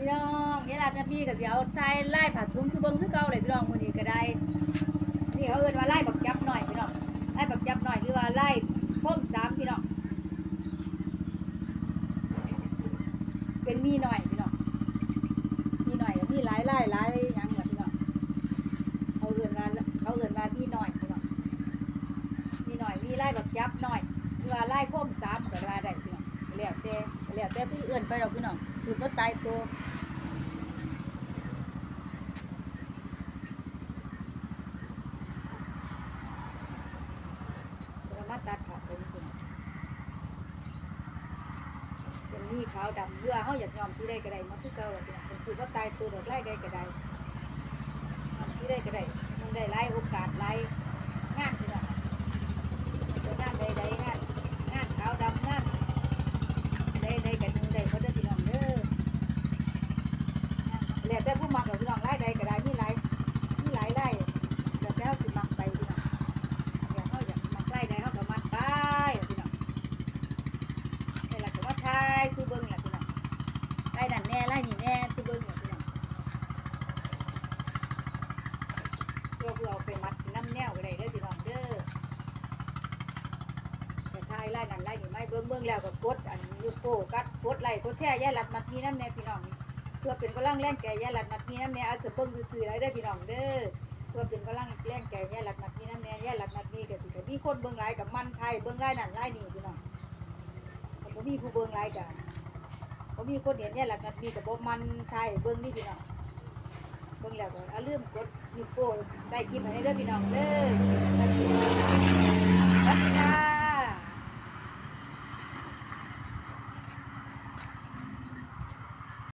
พี่น้องยายรัดนะพี่ก็สิเอาไทยไล่ผัดทุ่งคือเบิ่งคือเก่าเลยพี่น้องมือนี้ก็ได้นี่เขาเอิ้นว่าไล่บักจับหน่อยพี่น้องไล่บักจับหน่อยหรือว่าไล่พ่มสามพี่น้องเป็นมีหน่อยพี่น้องมีหน่อยมีหลายไล่หลายหยังแบบพี่น้องเขาเอิ้นว่าเขาเอิ้นว่ามีหน่อยพี่น้องมีหน่อยมีไล่บักจับหน่อยหรือว่าไล่พ่มสามก็ว่าได้พี่น้องแล้วแต่แล้วแต่พี่เอิ้นไปดอกพี่น้อง คือบ่ตายตัวเรามาตัดผักเป็นจริงเป็นนี่ขาวดำเรือเขาอยากยอมที่ได้ก็ได้มาคือเก่าหรอกพี่น้องเป็นสูตรว่าตายตัวดอกไล่ได้ก็ไดที่ได้ก็ได้มันได้ไล่โอกาสไล่งานพี่น้องเป็นงานใดใดๆงานงานขาวดำงานใดใดๆกันใดก็ได้พี่น้องเด้อ แล้วแต่ผู้มักเราพี่น้องไล่ใดก็ได้มีหลายมีหลายไล่แล้วแต่เขาสิมักไปพี่น้องอยากเขาอยากมาใกล้ได้เขาก็มัดไปพี่น้องนี่แหละก็ว่าทายซูเบิ้งแหละพี่น้องไล่นั่นแน่ไล่นี่แน่ซูเบิ้งแหละพี่น้องเพื่อเพื่อเอาไปมัดน้ำแนวก็ได้เด้อพี่น้องเด้อแต่ทายไล่นั่นไล่นี่ไม่เบิ้งเบิ้งแล้วก็กดอันยูโฟกัดกดไล่กดแช่ย่หลัดมัดมีน้ำแน่พี่น้อง เพื่อเป็นกำลังแรงแก่ย่าหลัดมัดมีน้ำแน่เอาจะเบิ้งซื่อๆได้เด้พี่น้องเด้อเพื่อเป็นกำลังแรงใจแย่หลักนัดนี้น้ำแน่แย่หลักนัดนี้ก็สิก็มีคนเบิ่งหลายกับมันไทยเบิ่งหลายนั่นหลายนี่พี่น้องแต่บ่มีผู้เบิ่งหลายกับ่มีคนเห็นแย่หลักนัดนี้ก็บ่มันไทยเบิ่งนี่พี่น้องเบิ่งแล้วก็อย่าลืมกดนิ้วโป้งใต้คลิปให้เด้อพี่น้องเด้อ